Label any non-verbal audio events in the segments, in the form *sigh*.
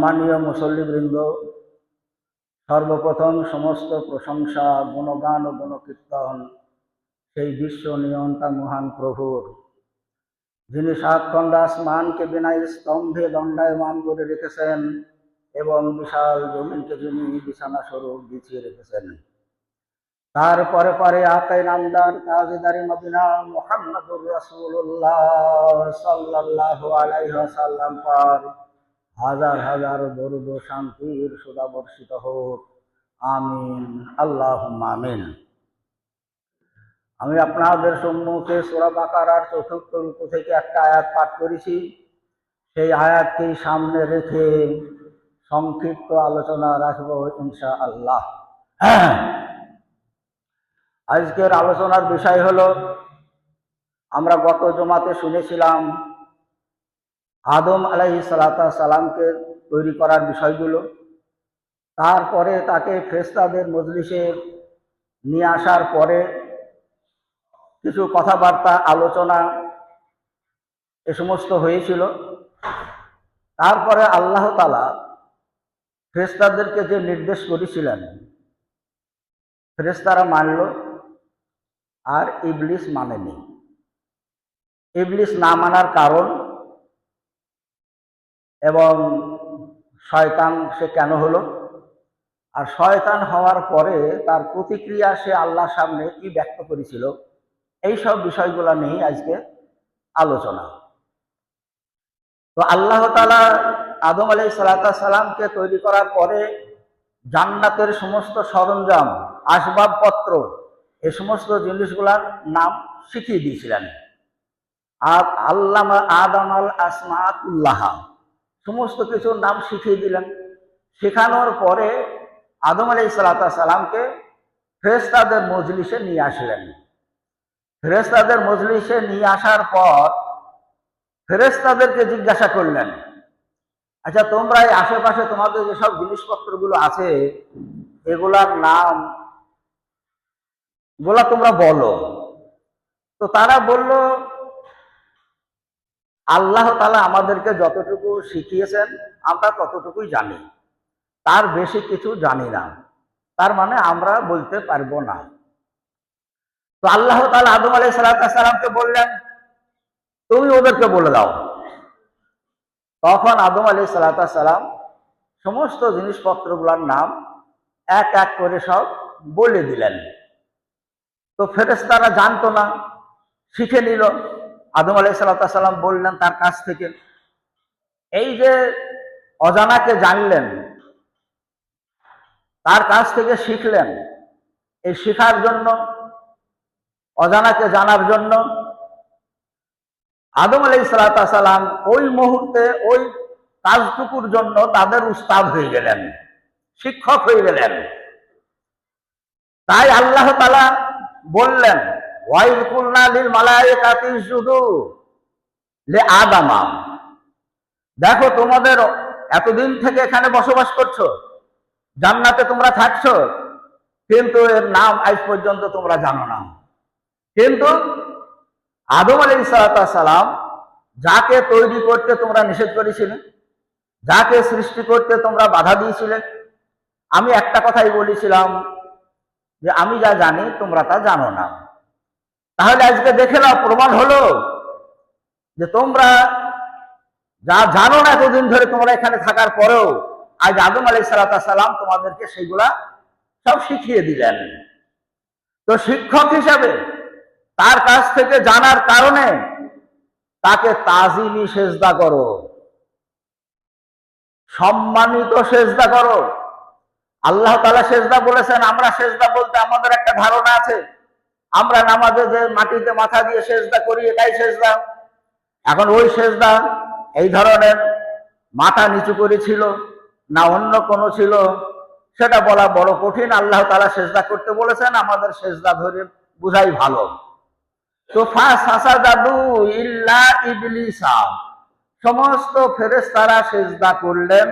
সম্মানীয় মুসল্লিবৃন্দ, সর্বপ্রথম সমস্ত প্রশংসা, গুণগান ও গুণকীর্তন সেই বিশ্ব নিয়ন্তা মহান প্রভুর। যিনি সাত খণ্ড আসমানকে বিনায় স্তম্ভে দণ্ডায়মান করে রেখেছেন এবং বিশাল জমিনকে যিনি বিছানা স্বরূপ বিছিয়ে রেখেছেন। তারপরে পরে আকাই নামদার তাজেদারি মদিনা মোহাম্মদুর রাসূলুল্লাহ সাল্লাল্লাহু আলাইহি ওয়াসাল্লাম পার হাজার হাজার দরুদ শান্তির সুদা বর্ষিত হোক। আমিন। আল্লাহ আমিন। আমি আপনাদের সম্মুখে সোরা বাকারার চতুর্থ রূপ থেকে একটা আয়াত পাঠ করেছি। সেই আয়াতকে সামনে রেখে সংক্ষিপ্ত আলোচনা রাখব ইনশা আল্লাহ আজকের আলোচনার বিষয় হলো, আমরা গত জমাতে শুনেছিলাম আদম আলাহি সালাতা সালামকে তৈরি করার বিষয়গুলো। তারপরে তাকে ফেস্তাদের মজলিসে নিয়ে আসার পরে কিছু কথাবার্তা, আলোচনা এ সমস্ত হয়েছিল। তারপরে আল্লাহ তালা ফেরেস্তাদেরকে যে নির্দেশ করেছিলেন ফেরেস্তারা মানল আর ইবলিস মানেনি। ইবলিস না মানার কারণ এবং শয়তান সে কেন হলো? আর শয়তান হওয়ার পরে তার প্রতিক্রিয়া সে আল্লাহর সামনে কি ব্যক্ত করেছিল? এই সব বিষয়গুলো নিয়ে আজকে আলোচনা। তো আল্লাহ তালা আদম আলাই সালাতামকে তৈরি করার পরে জান্নাতের সমস্ত সরঞ্জাম, আসবাবপত্র, এ সমস্ত জিনিসগুলার নাম শিখিয়ে দিয়েছিলেন। আর আল্লামা আদম আল আসমাতুল্লাহ সমস্ত কিছুর নাম শিখিয়ে দিলেন। শেখানোর পরে আদম আলাই সালাতামকে ফেরেস্তাদের মজলিসে নিয়ে আসলেন। ফেরেস্তাদের মজলিসে নিয়ে আসার পর ফেরেস্তাদেরকে জিজ্ঞাসা করলেন আচ্ছা তোমরা এই আশেপাশে তোমাদের যেসব জিনিসপত্রগুলো আছে, এগুলার নামগুলা তোমরা বলো। তো তারা বলল আল্লাহ তালা আমাদেরকে যতটুকু শিখিয়েছেন, আমরা ততটুকুই জানি। তার বেশি কিছু জানি না। তার মানে আমরা বলতে পারব না। তো আল্লাহ তালা আদম আলাই সালাতামকে বললেন, তুমি ওদেরকে বলে দাও। তখন আদম আলী সালাতাম সমস্ত জিনিসপত্রগুলোর নাম এক এক করে সব বলে দিলেন। তো ফেরেস্তারা জানতো না, শিখে নিল। আদম আলাই সাল্লাম বললেন তার কাছ থেকে, এই যে অজানাকে জানলেন, তার কাছ থেকে শিখলেন, এই শিখার জন্য, অজানাকে জানার জন্য, আদম আলাই সালাম ওই মুহূর্তে ওই কাজটুকুর জন্য তাদের উস্তাদ হয়ে গেলেন, শিক্ষক হয়ে গেলেন। তাই আল্লাহ তালা বললেন আদামা। দেখো তোমাদের এতদিন থেকে এখানে বসবাস করছ, জান্নাতে তোমরা থাকছো, কিন্তু এর নাম আজ পর্যন্ত তোমরা জানো না। কিন্তু আদম আলী সালাম যাকে তৈরি করতে তোমরা নিষেধ করেছিলে, যাকে সৃষ্টি করতে তোমরা বাধা দিয়েছিলে, আমি একটা কথাই বলেছিলাম যে আমি যা জানি তোমরা তা জানো না। তাহলে আজকে দেখে নাও, প্রমাণ হলো যে তোমরা যা জানো না এতদিন ধরে তোমরা এখানে থাকার পরেও, আজ আদম আলী সালাম তোমাদেরকে সেইগুলা সব শিখিয়ে দিলেন। তো শিক্ষক হিসাবে তার কাছ থেকে জানার কারণে তাকে তাজিমি সেজদা করো, সম্মানিত সেজদা করো। আল্লাহ তালা সেজদা বলেছেন, আমরা সেজদা বলতে আমাদের একটা ধারণা আছে। আমরা নামাজে যে মাটিতে মাথা দিয়ে সেজদা করি, এটাই সেজদা। এখন ওই সেজদা, এই ধরনের মাথা নিচু করেছিল না অন্য কোনো ছিল, সেটা বলা বড় কঠিন। আল্লাহ তালা সেজদা করতে বলেছেন, আমাদের সেজদা ধরে বুঝাই ভালো। তো সমস্ত ফেরেস্তারা সেজদা করলেন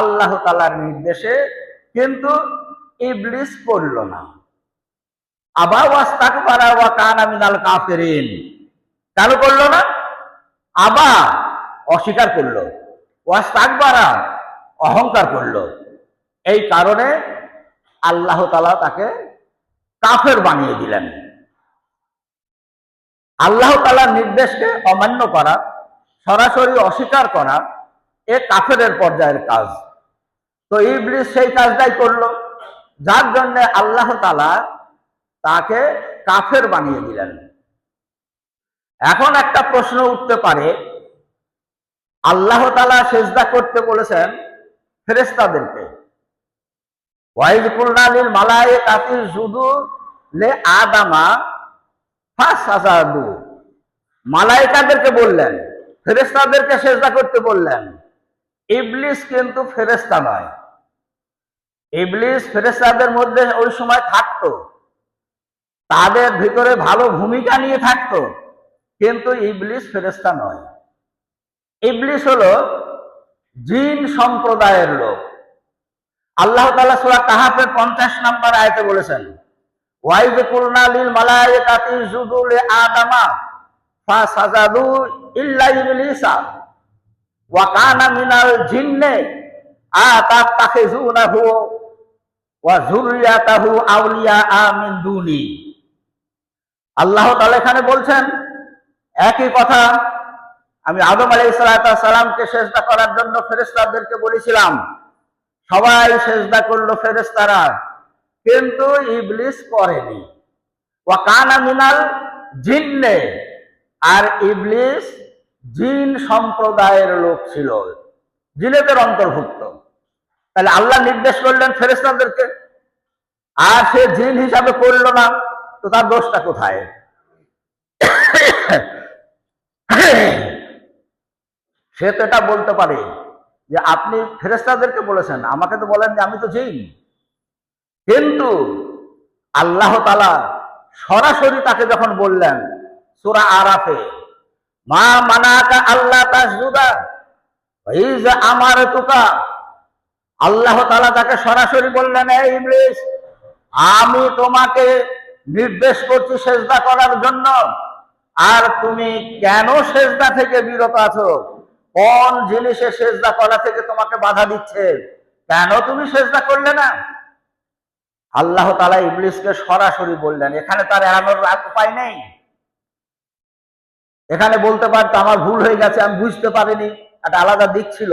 আল্লাহ তালার নির্দেশে, কিন্তু ইবলিস করল না। আবার ওয়াস্তাক পারা ওয়া কান আমিনাল কাফেরিন। কেন করল না? আবার অস্বীকার করল। ওয়াস্তাক বারা অহংকার করল। এই কারণে আল্লাহ তালা তাকে কাফের বানিয়ে দিলেন। আল্লাহ তালার নির্দেশকে অমান্য করা, সরাসরি অস্বীকার করা, এ কাফেরের পর্যায়ের কাজ। তো ইবলিস সেই কাজটাই করল। যার জন্য আল্লাহ তালা তাকে কাফের বানিয়ে দিলেন। এখন একটা প্রশ্ন উঠতে পারে, আল্লাহ তালা সেজদা করতে বলেছেন ফেরেস্তাদেরকে ওয়াইজ কুল্লালিল মালায়ে কাতির জুদু লে আদামা ফাসাদু মালাইকাদেরকে বললেন ফেরেস্তাদেরকে সেজদা করতে বললেন, ইবলিস কিন্তু ফেরেস্তা নয়। ইবলিস ফেরেস্তাদের মধ্যে ওই সময় থাকতো। তাদের ভিতরে ভালো ভূমিকা নিয়ে থাকতো, কিন্তু ইবলিস ফেরেস্তা নয়। ইবলিস হলো জিন সম্প্রদায়ের লোক। আল্লাহ তালা সুরা কাহাফের পঞ্চাশ নাম্বার আয়তে বলেছেন ওয়াইদ কুলনা লিল মালায়েকাতি জুদুল আদামা ফা সাজাদু ইল্লা ইবলিসা, ওয়া কানা মিনাল জিন্নে আতাত্তাখিজুনাহু ওয়া যুররিয়াতাহু আউলিয়া মিন দুনি। আল্লাহ তাআলা এখানে বলছেন, একই কথা আমি আদম আলাইহিস সালামকে সেজদা করার জন্য ফেরেশতাদেরকে বলেছিলাম। সবাই সেজদা করল ফেরেশতারা, কিন্তু ইবলিস করেনি। ওয়া কানা মিনাল জিন্নে, আর ইবলিস জিন সম্প্রদায়ের লোক ছিল, জিনেদের অন্তর্ভুক্ত। তাহলে আল্লাহ নির্দেশ করলেন ফেরেস্তাদেরকে আর সে জিন হিসাবে করল না। তো তার দোষটা কোথায়? সে তো এটা বলতে পারে যে আপনি ফেরেস্তাদেরকে বলেছেন, আমাকে তো বলেন যে আমি তো জিন। কিন্তু আল্লাহ তালা সরাসরি তাকে যখন বললেন, সুরা আরাফে, মা মানাকা আল্লাহ এই যে আমার তুকা আল্লাহ তালা তাকে সরাসরি বললেন এই ইবলিস, আমি তোমাকে নির্দেশ করছি সেজদা করার জন্য। আর তুমি কেন সেজদা থেকে বিরত আছো? কোন জিনিসে সেজদা করা থেকে তোমাকে বাধা দিচ্ছে? কেন তুমি সেজদা করলে না? আল্লাহ তালা ইবলিসকে সরাসরি বললেন, এখানে তার এড়ানোর উপায় নেই। এখানে বলতে পারতো, আমার ভুল হয়ে গেছে, আমি বুঝতে পারিনি। একটা আলাদা দিক ছিল।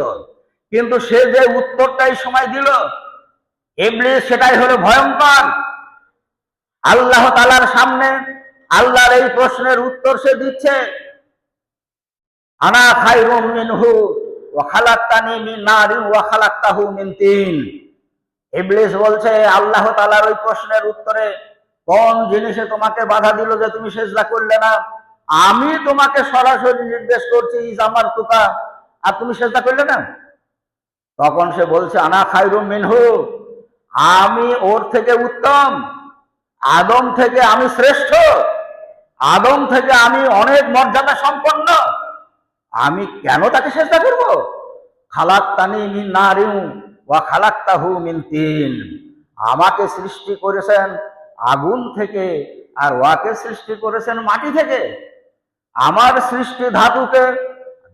কিন্তু সে যে উত্তরটাই সময় দিল, ইবলিস সেটাই হলো ভয়ঙ্কর আল্লাহ তালার সামনে আল্লাহর এই প্রশ্নের উত্তর সে দিচ্ছে। আনা ইবলিস বলছে, আল্লাহ তাআলার ওই প্রশ্নের উত্তরে কোন জিনিসে তোমাকে বাধা দিল যে তুমি সেজদা করলে না? আমি তোমাকে সরাসরি নির্দেশ করছি, ইজ আমার তুকা আর তুমি সেজদা করলে না? তখন সে বলছে, আনা খাইরুম মিনহু, আমি ওর থেকে উত্তম। আদম থেকে আমি শ্রেষ্ঠ। আদম থেকে আমি অনেক মর্যাদা সম্পন্ন। আমি কেন তাকে চেষ্টা করব? খালাক মিন নারিউ ওয়া খালাক তাহু মিন তিন। আমাকে সৃষ্টি করেছেন আগুন থেকে আর ওয়াকে সৃষ্টি করেছেন মাটি থেকে। আমার সৃষ্টি ধাতুকে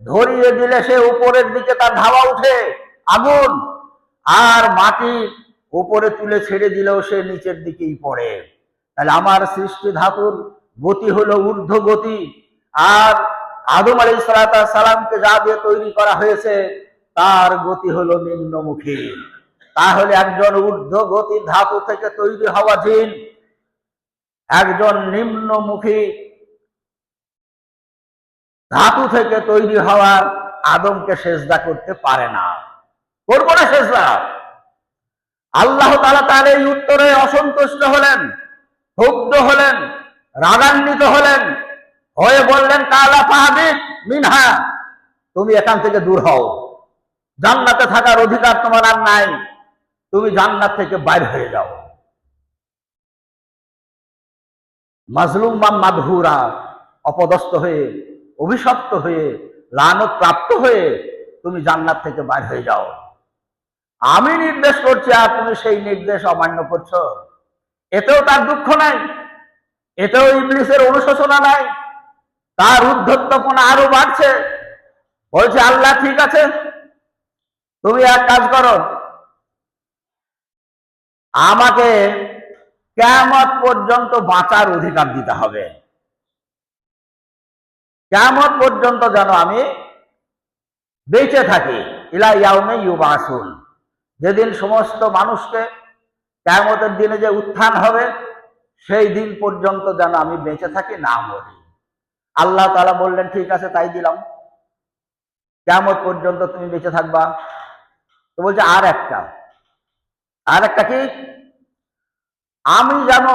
ধরিয়ে দিলে সে উপরের দিকে তার ধাওয়া উঠে আগুন। আর মাটি উপরে তুলে ছেড়ে দিলেও সে নিচের দিকেই পড়ে। তাহলে আমার সৃষ্টি ধাতুর গতি হলো ঊর্ধ্ব গতি আর আদম আলী সালামকে যা দিয়ে তৈরি করা হয়েছে, তার গতি হলো নিম্নমুখী। তাহলে একজন ঊর্ধ্ব গতি ধাতু থেকে তৈরি হওয়া জিন, একজন নিম্নমুখী ধাতু থেকে তৈরি হওয়া আদমকে সেজদা করতে পারে না। করব না সেজদা? আল্লাহ তালা তার এই উত্তরে অসন্তুষ্ট হলেন। ক্ষুব্ধ হলেন, রাগান্বিত হলেন, হয়ে বললেন, কালা পাহাবিদ মিনহা, তুমি এখান থেকে দূর হও। জান্নাতে থাকার অধিকার তোমার আর নাই। তুমি জান্নাত থেকে বাইর হয়ে যাও। মাজলুম বা মাদহুরা অপদস্থ হয়ে, অভিশপ্ত হয়ে লানত প্রাপ্ত হয়ে তুমি জান্নাত থেকে বাইর হয়ে যাও। আমি নির্দেশ করছি আর তুমি সেই নির্দেশ অমান্য করছ। এতেও তার দুঃখ নাই, এতেও ইংলিশের অনুশোচনা নাই, তার উদ্ধত্তপনা আরও বাড়ছে। বলছে, আল্লাহ, ঠিক আছে, তুমি এক কাজ করো, আমাকে কেমত পর্যন্ত বাঁচার অধিকার দিতে হবে। কেমত পর্যন্ত যেন আমি বেঁচে থাকি, ইলা ইয়াউমে ইউবাসুন। যেদিন সমস্ত মানুষকে কেমতের দিনে যে উত্থান হবে, সেই দিন পর্যন্ত যেন আমি বেঁচে থাকি, না মরি। আল্লাহ তাআলা বললেন, ঠিক আছে, তাই দিলাম। কেমত পর্যন্ত তুমি বেঁচে থাকবা। তো বলছে, আর একটা। আর একটা কি? আমি যেন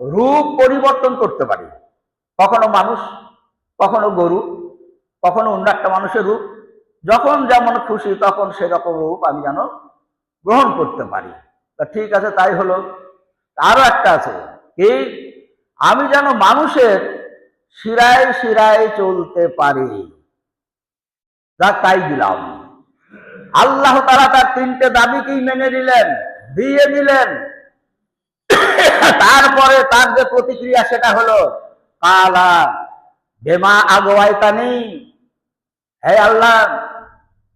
রূপ পরিবর্তন করতে পারি। কখনো মানুষ, কখনো গরু, কখনো অন্য একটা মানুষের রূপ। যখন যেমন খুশি, তখন সেরকম রূপ আমি যেন গ্রহণ করতে পারি। তা ঠিক আছে, তাই হলো। আরও একটা আছে কি? আমি যেন মানুষের শিরায় শিরায় চলতে পারি। যা তাই দিলাম। আল্লাহ তারা তার তিনটে দাবিকেই মেনে নিলেন, দিয়ে নিলেন। তারপরে তার যে প্রতিক্রিয়া সেটা হলো, কালা বেমা আগোয়াইতানি হে আল্লাহ,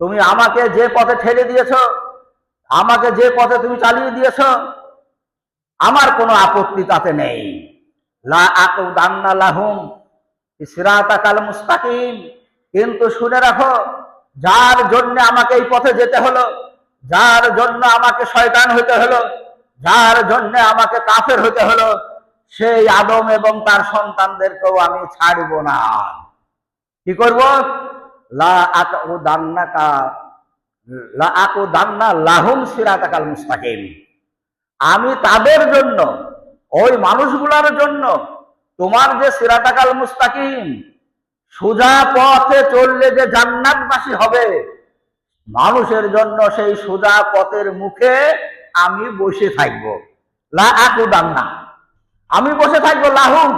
তুমি আমাকে যে পথে ঠেলে দিয়েছ আমাকে যে পথে তুমি চালিয়ে দিয়েছ, আমার কোনো আপত্তি তাতে নেই। মুস্তাকিম। কিন্তু শুনে রাখো, যার জন্য আমাকে এই পথে যেতে হলো, যার জন্য আমাকে শয়তান হইতে হলো, যার জন্য আমাকে কাফের হতে হলো, সেই আদম এবং তার সন্তানদেরকেও আমি ছাড়ব না। কি করব? লা আকু দান্নাকা লা দান্না লাহুম সিরাতাকাল মুস্তাকিম। আমি তাদের জন্য, ওই মানুষগুলোর জন্য তোমার যে সিরাতাকাল মুস্তাকিম, সোজা পথে চললে যে জান্নাতবাসী হবে, মানুষের জন্য সেই সোজা পথের মুখে আমি বসে থাকব। লা দান্না। আমি বসে থাকব লাহুম,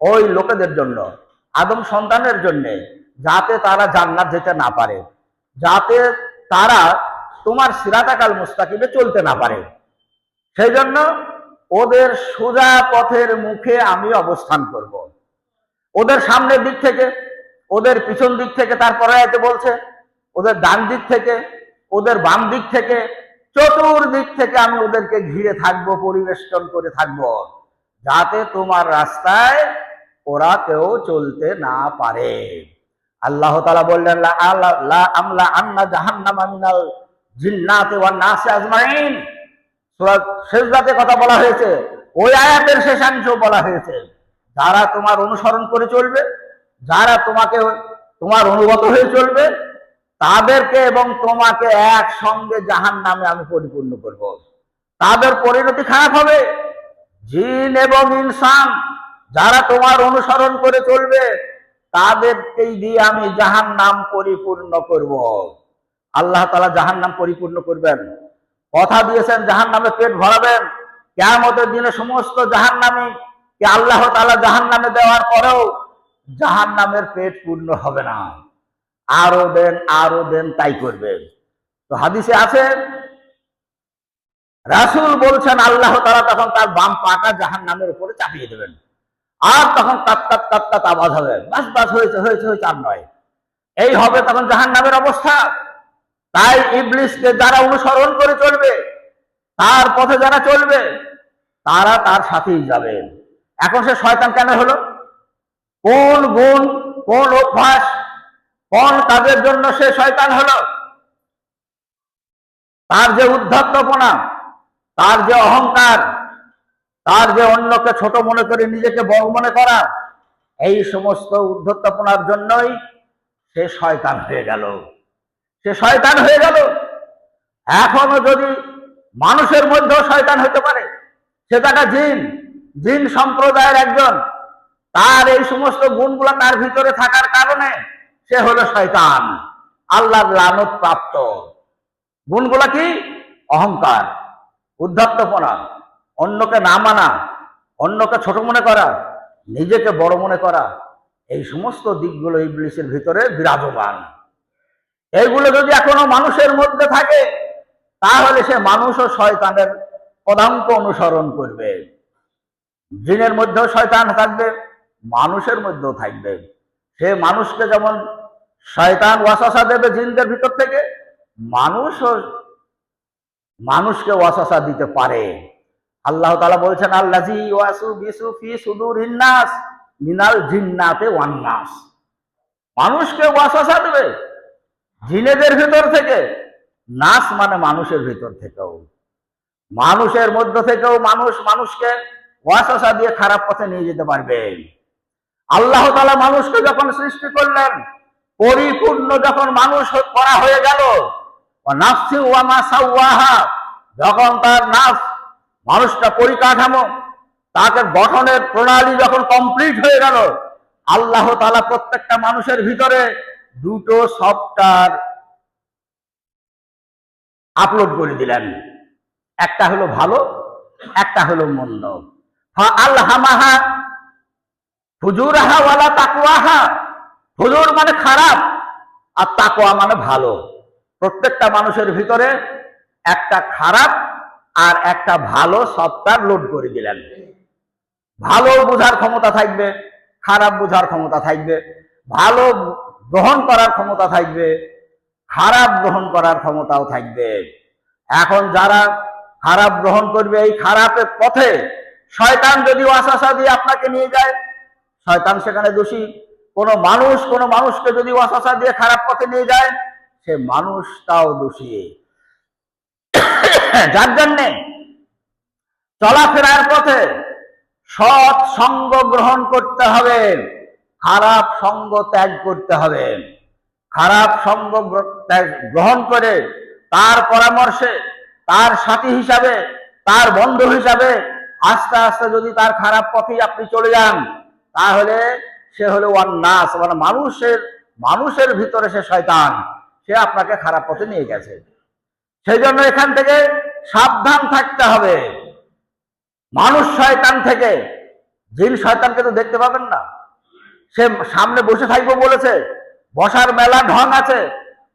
ওই লোকেদের জন্য, আদম সন্তানের জন্য, যাতে তারা জান্নাত যেতে না পারে, যাতে তারা তোমার সিরাতাকাল মুস্তাকিবে চলতে না পারে সেই জন্য ওদের সোজা পথের মুখে আমি অবস্থান করব। ওদের সামনের দিক থেকে, ওদের পিছন দিক থেকে তারপরে এতে বলছে, ওদের ডান দিক থেকে, ওদের বাম দিক থেকে, চতুর্দিক থেকে আমি ওদেরকে ঘিরে থাকব, পরিবেষ্টন করে থাকব, যাতে তোমার রাস্তায় ওরা কেউ চলতে না পারে আল্লাহ তালা বললেন আমলা আন্না জাহান্নামা মিনাল জিন্নাতি ওয়ান নাসি আজমাইন। সূরা সেজদাতে কথা বলা হয়েছে, ওই আয়াতের শেষাংশ বলা হয়েছে, যারা তোমার অনুসরণ করে চলবে, যারা তোমাকে, তোমার অনুগত হয়ে চলবে, তাদেরকে এবং তোমাকে একসঙ্গে জাহান নামে আমি পরিপূর্ণ করব। তাদের পরিণতি খারাপ হবে। জিন এবং ইনসান, যারা তোমার অনুসরণ করে চলবে তাদেরকেই দিয়ে আমি জাহান নাম পরিপূর্ণ করব। আল্লাহ তালা জাহান নাম পরিপূর্ণ করবেন। কথা দিয়েছেন জাহান নামে পেট ভরাবেন। কেয়ামতের দিনে সমস্ত জাহান নামে কে আল্লাহ তালা জাহান নামে দেওয়ার পরেও জাহান নামের পেট পূর্ণ হবে না। আরও দেন আরও দেন, তাই করবেন তো হাদিসে আছে, রাসূল বলছেন, আল্লাহ তারা তখন তার বাম পাটা জাহান নামের উপরে চাপিয়ে দেবেন। আর তখন তাত তাত তাত আওয়াজ হবে। বাস বাস, হয়েছে হয়েছে হয়েছে, আর নয়। এই হবে তখন জাহান নামের অবস্থা। তাই ইবলিসকে যারা অনুসরণ করে চলবে, তার পথে যারা চলবে, তারা তার সাথেই যাবে। এখন সে শয়তান কেন হলো? কোন গুণ, কোন অভ্যাস, কোন কাজের জন্য সে শয়তান হলো? তার যে উদ্ধত্তপনা, তার যে অহংকার, তার যে অন্যকে ছোট মনে করে নিজেকে বড় মনে করা এই সমস্ত উদ্ধত্তপনার জন্যই সে শয়তান হয়ে গেল। সে শয়তান হয়ে গেল। এখনও যদি মানুষের মধ্যেও শয়তান হতে পারে, সে একটা জিন জিন সম্প্রদায়ের একজন, তার এই সমস্ত গুণগুলো তার ভিতরে থাকার কারণে সে হলো শয়তান, আল্লাহর লানত প্রাপ্ত। গুণগুলা কি? অহংকার উদ্ধত্তপনা অন্যকে না মানা, অন্যকে ছোট মনে করা নিজেকে বড় মনে করা, এই সমস্ত দিকগুলো ইবলিসের ভিতরে বিরাজমান। এইগুলো যদি এখনও মানুষের মধ্যে থাকে, তাহলে সে মানুষ ও শয়তানের পদাঙ্ক অনুসরণ করবে। জিনের মধ্যেও শয়তান থাকবে, মানুষের মধ্যেও থাকবে। সে মানুষকে যেমন শয়তান ওয়াসাসা দেবে জিনদের ভিতর থেকে, মানুষও মানুষকে ওয়াসাসা দিতে পারে। আল্লাহ তালা বলছেন আল্লাজি ওয়াসু বিসু ফি সুদুর হিন্নাস মিনাল জিন্নাতে ওয়ান্নাস মানুষকে ওয়াসাসা দেবে জিনেদের ভিতর থেকে, নাস মানে মানুষের ভিতর থেকেও। মানুষের মধ্য থেকেও মানুষ মানুষকে ওয়াসাসা দিয়ে খারাপ পথে নিয়ে যেতে পারবে। আল্লাহ তালা মানুষকে যখন সৃষ্টি করলেন, পরিপূর্ণ যখন মানুষ করা হয়ে গেল যখন তার নাফ মানুষটা পরিকাঠামো, তাকে গঠনের প্রণালী যখন কমপ্লিট হয়ে গেল, আল্লাহ তালা প্রত্যেকটা মানুষের ভিতরে দুটো সফটওয়্যার আপলোড করে দিলেন। একটা হলো ভালো, একটা হলো মন্দ। আল্লাহামাহা হুজুরাহা ওয়ালা তাকুয়াহা হুজুর মানে খারাপ, আর তাকুয়া মানে ভালো। প্রত্যেকটা মানুষের ভিতরে একটা খারাপ আর একটা ভালো সফটওয়্যার লোড করে দিলেন। ভালো বোঝার ক্ষমতা থাকবে, খারাপ বোঝার ক্ষমতা থাকবে, ভালো গ্রহণ করার ক্ষমতা থাকবে, খারাপ গ্রহণ করার ক্ষমতাও থাকবে। এখন যারা খারাপ গ্রহণ করবে এই খারাপের পথে, শয়তান যদি ওয়াসাসা দিয়ে আপনাকে নিয়ে যায়, শয়তান সেখানে দোষী। কোনো মানুষ, কোনো মানুষকে যদি ওয়াসাসা দিয়ে খারাপ পথে নিয়ে যায়, সে মানুষটাও দোষী। *coughs* যার জন্যে চলাফেরার পথে সৎ সঙ্গ গ্রহণ করতে হবে, খারাপ সঙ্গ ত্যাগ করতে হবে। খারাপ সঙ্গ গ্রহণ করে তার পরামর্শে, তার সাথী হিসাবে, তার বন্ধু হিসাবে আস্তে আস্তে যদি তার খারাপ পথেই আপনি চলে যান, তাহলে সে হলো নাস মানে মানুষের মানুষের ভিতরে সে শয়তান। সে আপনাকে খারাপ পথে নিয়ে গেছে। সেই জন্য এখান থেকে সাবধান থাকতে হবে। মানুষ শয়তান থেকে। জিন শয়তানকে তো দেখতে পাবেন না। সে সামনে বসে থাকব বলেছে, বসার মেলা ঢং আছে,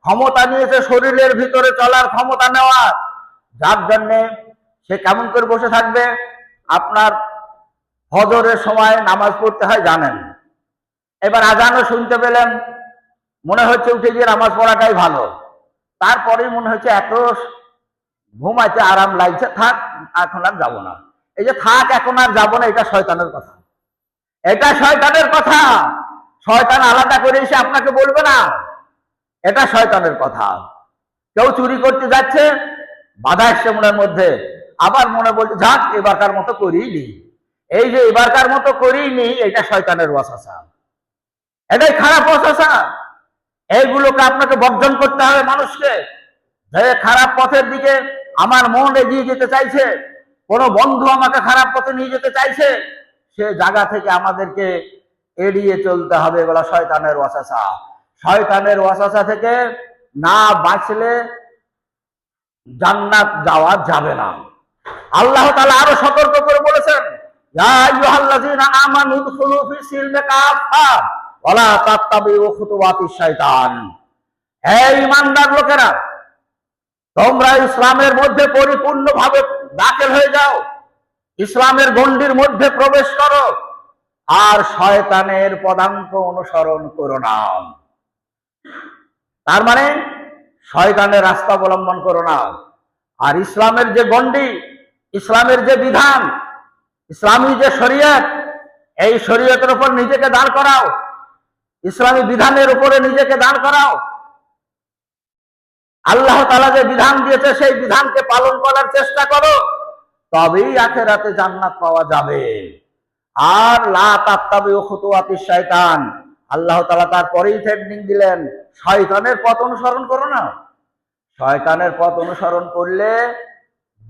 ক্ষমতা নিয়েছে শরীরের ভিতরে চলার ক্ষমতা নেওয়ার। যার জন্যে সে কেমন করে বসে থাকবে? আপনার হজরের সময় নামাজ পড়তে হয়, জানেন। এবার আজানও শুনতে পেলেন। মনে হচ্ছে উঠে গিয়ে নামাজ পড়াটাই ভালো। তারপরেই মনে হচ্ছে এত ঘুমাইতে আরাম লাগছে, থাক, এখন আর যাব না। এই যে থাক, এখন আর যাব না, এটা শয়তানের কথা। এটা শয়তানের কথা। শয়তান আলাদা করে এসে আপনাকে বলবে না। এটা শয়তানের কথা। কেউ চুরি করতে যাচ্ছে, বাধা এসছে মনের মধ্যে। আবার মনে বলছে, যাক, এবারকার মতো করিই নি। এই যে এবারকার মতো করিই নি, এটা শয়তানের ওয়াসাসা এটাই খারাপ ওয়াসাসা এইগুলোকে আপনাকে বর্জন করতে হবে মানুষকে। যে খারাপ পথের দিকে আমার মন এগিয়ে যেতে চাইছে, কোনো বন্ধু আমাকে খারাপ পথে নিয়ে যেতে চাইছে, সে জায়গা থেকে আমাদেরকে এড়িয়ে চলতে হবে এগুলো শয়তানের ওয়াসাসা। শয়তানের ওয়াসাসা থেকে না বাঁচলে জান্নাত যাওয়া যাবে না। আল্লাহ তাআলা আরও সতর্ক করে বলেছেন, ইয়া আইয়ুহাল্লাযীনা ফি সিলমি কাফা ওয়ালা তাত্তাবিউ খুতুওয়াতিশ শাইতান হে ঈমানদার লোকেরা, তোমরা ইসলামের মধ্যে পরিপূর্ণভাবে দাখিল হয়ে যাও, ইসলামের গণ্ডির মধ্যে প্রবেশ করো, আর শয়তানের পদাঙ্ক অনুসরণ করো না। তার মানে শয়তানের রাস্তা অবলম্বন করো না। আর ইসলামের যে গণ্ডি, ইসলামের যে বিধান, ইসলামী যে শরীয়ত, এই শরীয়তের উপর নিজেকে দাঁড় করাও। ইসলামী বিধানের উপরে নিজেকে দাঁড় করাও। আল্লাহ তালা যে বিধান দিয়েছে, সেই বিধানকে পালন করার চেষ্টা করো। তবেই আখেরাতে জান্নাত পাওয়া যাবে। আর শয়তান আল্লাহ তালা তারপরেই থ্রেটনিং দিলেন। শয়তানের পথ অনুসরণ করো না। শয়তানের পথ অনুসরণ করলে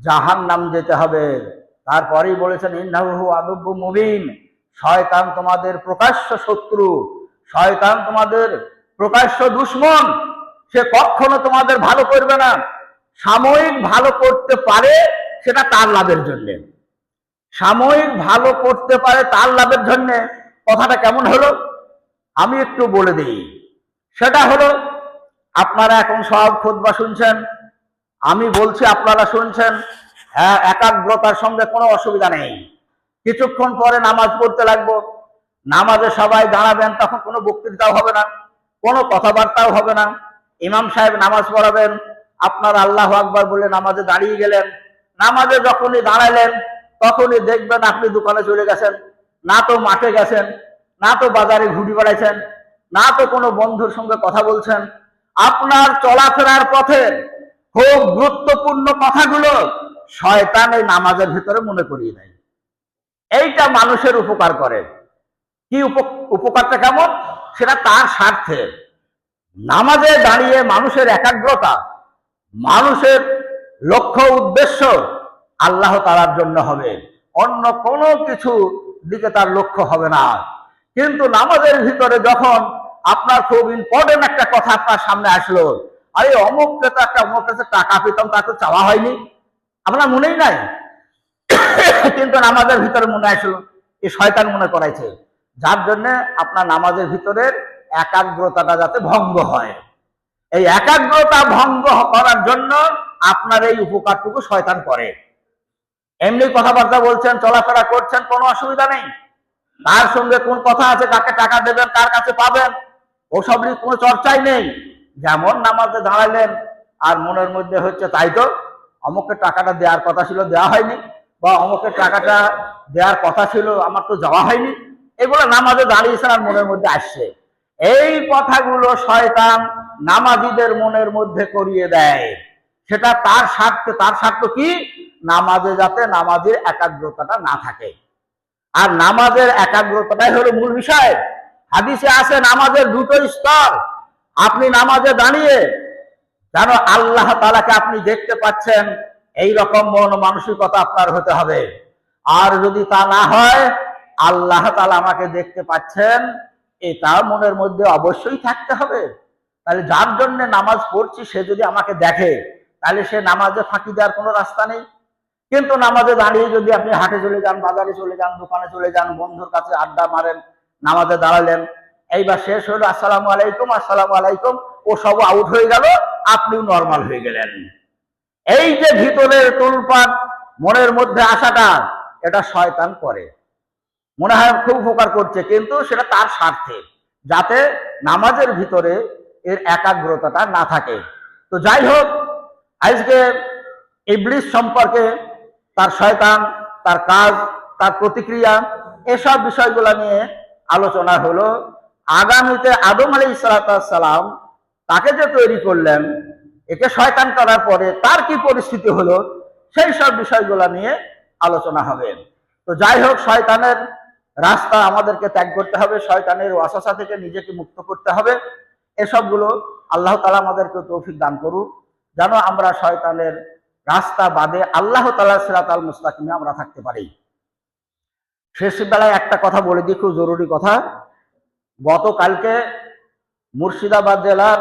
জাহান নাম যেতে হবে। তারপরেই বলেছেন, ইন্নাহু আদব্য মুবিন। শয়তান তোমাদের প্রকাশ্য শত্রু। শয়তান তোমাদের প্রকাশ্য দুশ্মন, সে কখনো তোমাদের ভালো করবে না। সাময়িক ভালো করতে পারে সেটা তার লাভের জন্য। সাময়িক ভালো করতে পারে তার লাভের জন্য। কথাটা কেমন হলো? আমি একটু বলে দিই। সেটা হলো, আপনারা এখন সব খোদবা শুনছেন, আমি বলছি আপনারা শুনছেন হ্যাঁ একাগ্রতার সঙ্গে কোনো অসুবিধা নেই। কিছুক্ষণ পরে নামাজ পড়তে লাগবো। নামাজে সবাই দাঁড়াবেন, তখন কোনো বক্তৃতাও হবে না, কোনো কথাবার্তাও হবে না। ইমাম সাহেব নামাজ পড়াবেন, আপনার আল্লাহ আকবার বলে নামাজে দাঁড়িয়ে গেলেন। নামাজে যখনই দাঁড়ালেন, তখনই দেখবেন আপনি দোকানে চলে গেছেন, না তো মাঠে গেছেন, না তো বাজারে ঘুরি বেড়াইছেন, না তো কোনো বন্ধুর সঙ্গে কথা বলছেন। আপনার চলাফেরার পথে খুব গুরুত্বপূর্ণ কথাগুলো শয়তান এই নামাজের ভিতরে মনে করিয়ে দেয়। এইটা মানুষের উপকার করে। কি উপ- উপকারটা কেমন? সেটা তার স্বার্থে। নামাজে দাঁড়িয়ে মানুষের একাগ্রতা, মানুষের লক্ষ্য উদ্দেশ্য আল্লাহ তালার জন্য হবে। অন্য কোনো কিছু দিকে তার লক্ষ্য হবে না। কিন্তু নামাজের ভিতরে যখন আপনার খুব ইম্পর্টেন্ট একটা কথা আপনার সামনে আসলো, আরে অমুককে তো একটা, অমুক কাছে টাকা পেতাম তাকে চাওয়া হয়নি। আপনার মনেই নাই। *coughs* কিন্তু নামাজের ভিতরে মনে আসলো, এ শয়তান মনে করাইছে। যার জন্য আপনার নামাজের ভিতরের একাগ্রতাটা যাতে ভঙ্গ হয়। এই একাগ্রতা ভঙ্গ করার জন্য আপনার এই উপকারটুকু শয়তান করে। এমনি কথাবার্তা বলছেন, চলাফেরা করছেন, কোনো অসুবিধা নেই। তার সঙ্গে কোন কথা আছে, কাকে টাকা দেবেন, কার কাছে পাবেন, ওসব নিয়ে কোনো চর্চাই নেই। যেমন নামাজে দাঁড়ালেন, আর মনের মধ্যে হচ্ছে তাই তো, অমুককে টাকাটা দেওয়ার কথা ছিল, দেওয়া হয়নি, বা অমুকের টাকাটা দেওয়ার কথা ছিল, আমার তো যাওয়া হয়নি। এগুলো নামাজে দাঁড়িয়েছেন আর মনের মধ্যে আসছে। এই কথাগুলো শয়তান নামাজিদের মনের মধ্যে করিয়ে দেয়। সেটা তার স্বার্থে, তার স্বার্থ কি? নামাজে যাতে নামাজের একাগ্রতাটা না থাকে। আর নামাজের একাগ্রতাটাই হলো মূল বিষয়। হাদিসে আছে নামাজের দুটো স্তর। আপনি নামাজে দাঁড়িয়ে যেন আল্লাহ তালাকে আপনি দেখতে পাচ্ছেন এই রকম মন মানসিকতা আপনার হতে হবে। আর যদি তা না হয় আল্লাহ তালা আমাকে দেখতে পাচ্ছেন এটা মনের মধ্যে অবশ্যই থাকতে হবে। তাহলে যার জন্য নামাজ পড়ছি, সে যদি আমাকে দেখে, তাহলে সে নামাজে ফাঁকি দেওয়ার কোনো রাস্তা নেই। কিন্তু নামাজে দাঁড়িয়ে যদি আপনি হাটে চলে যান, বাজারে চলে যান, দোকানে চলে যান, বন্ধুর কাছে আড্ডা মারেন, নামাজে দাঁড়ালেন, এইবার শেষ হলো, আসসালামু আলাইকুম আসসালামু আলাইকুম। ও সব আউট হয়ে গেল, আপনিও নর্মাল হয়ে গেলেন। এই যে ভিতরের তুলপাট, মনের মধ্যে আসাটা এটা শয়তান করে। মনে হয় খুব উপকার করছে, কিন্তু সেটা তার স্বার্থে, যাতে নামাজের ভিতরে এর একাগ্রতাটা না থাকে। তো যাই হোক, আজকে ইবলিস সম্পর্কে তার শয়তান, তার কাজ, তার প্রতিক্রিয়া, এসব বিষয়গুলো নিয়ে আলোচনা হলো। আগামীতে আদম আলী সালাম তাকে যে তৈরি করলেন, একে শয়তান করার পরে তার কি পরিস্থিতি হলো, সেই সব বিষয়গুলো নিয়ে আলোচনা হবে। তো যাই হোক, শয়তানের রাস্তা আমাদেরকে ত্যাগ করতে হবে, শয়তানের ওয়াসাসা থেকে নিজেকে মুক্ত করতে হবে। এসবগুলো আল্লাহ তালা আমাদেরকে তৌফিক দান করুক। যেন আমরা শয়তানের রাস্তা বাদে আল্লাহ তালা সিরাত আল মুস্তাকিমে আমরা থাকতে পারি। শেষ বেলায় একটা কথা বলে দিই, খুব জরুরি কথা। গতকালকে মুর্শিদাবাদ জেলার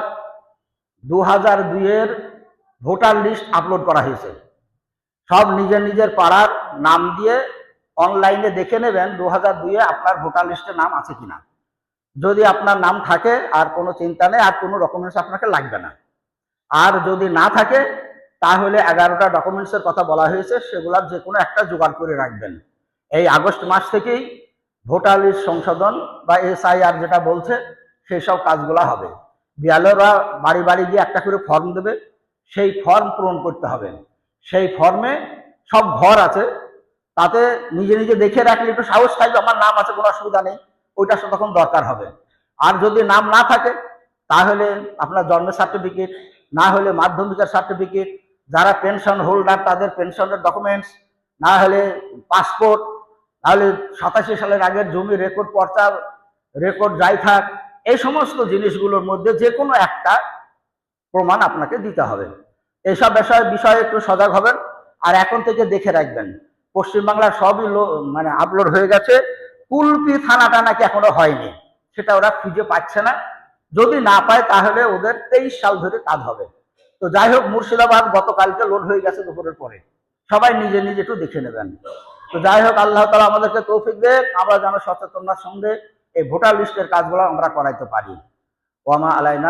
দু হাজার দুইয়ের ভোটার লিস্ট আপলোড করা হয়েছে। সব নিজের নিজের পাড়ার নাম দিয়ে অনলাইনে দেখে নেবেন দু হাজার দুইয়ে আপনার ভোটার লিস্টে নাম আছে কিনা। যদি আপনার নাম থাকে আর কোনো চিন্তা নেই, আর কোনো ডকুমেন্টস আপনাকে লাগবে না। আর যদি না থাকে, তাহলে এগারোটা ডকুমেন্টসের কথা বলা হয়েছে সেগুলোর যে কোনো একটা জোগাড় করে রাখবেন। এই আগস্ট মাস থেকেই ভোটার লিস্ট সংশোধন বা এসআইআর যেটা বলছে সেই সব কাজগুলো হবে। বিয়ালরা বাড়ি বাড়ি গিয়ে একটা করে ফর্ম দেবে। সেই ফর্ম পূরণ করতে হবে। সেই ফর্মে সব ঘর আছে। তাতে নিজে নিজে দেখে রাখলে একটু সাহস থাকবে, আমার নাম আছে, কোনো অসুবিধা নেই, ওইটা তখন দরকার হবে। আর যদি নাম না থাকে, তাহলে আপনার জন্মের সার্টিফিকেট না হলে মাধ্যমিকের সার্টিফিকেট যারা পেনশন হোল্ডার তাদের পেনশনের ডকুমেন্টস না হলে পাসপোর্ট তাহলে সাতাশি সালের আগের জমি রেকর্ড পর্চা রেকর্ড যাই থাক, এই সমস্ত জিনিসগুলোর মধ্যে যে কোনো একটা প্রমাণ আপনাকে দিতে হবে। এইসব বিষয়ে বিষয়ে একটু সজাগ হবেন, আর এখন থেকে দেখে রাখবেন। পশ্চিমবাংলার সবই মানে আপলোড হয়ে গেছে। কুলপি থানাটা নাকি এখনও হয়নি। সেটা ওরা খুঁজে পাচ্ছে না। যদি না পায়, তাহলে ওদের তেইশ সাল ধরে কাজ হবে। তো যাই হোক, মুর্শিদাবাদ গতকালকে লোড হয়ে গেছে দুপুরের পরে। সবাই নিজে নিজে একটু দেখে নেবেন। তো যাই হোক, আল্লাহ তালা আমাদেরকে তৌফিক দেখ আমরা যেন সচেতনতার সঙ্গে এই ভোটার লিস্টের কাজগুলো আমরা করাইতে পারি। ওয়ামা আলাইনা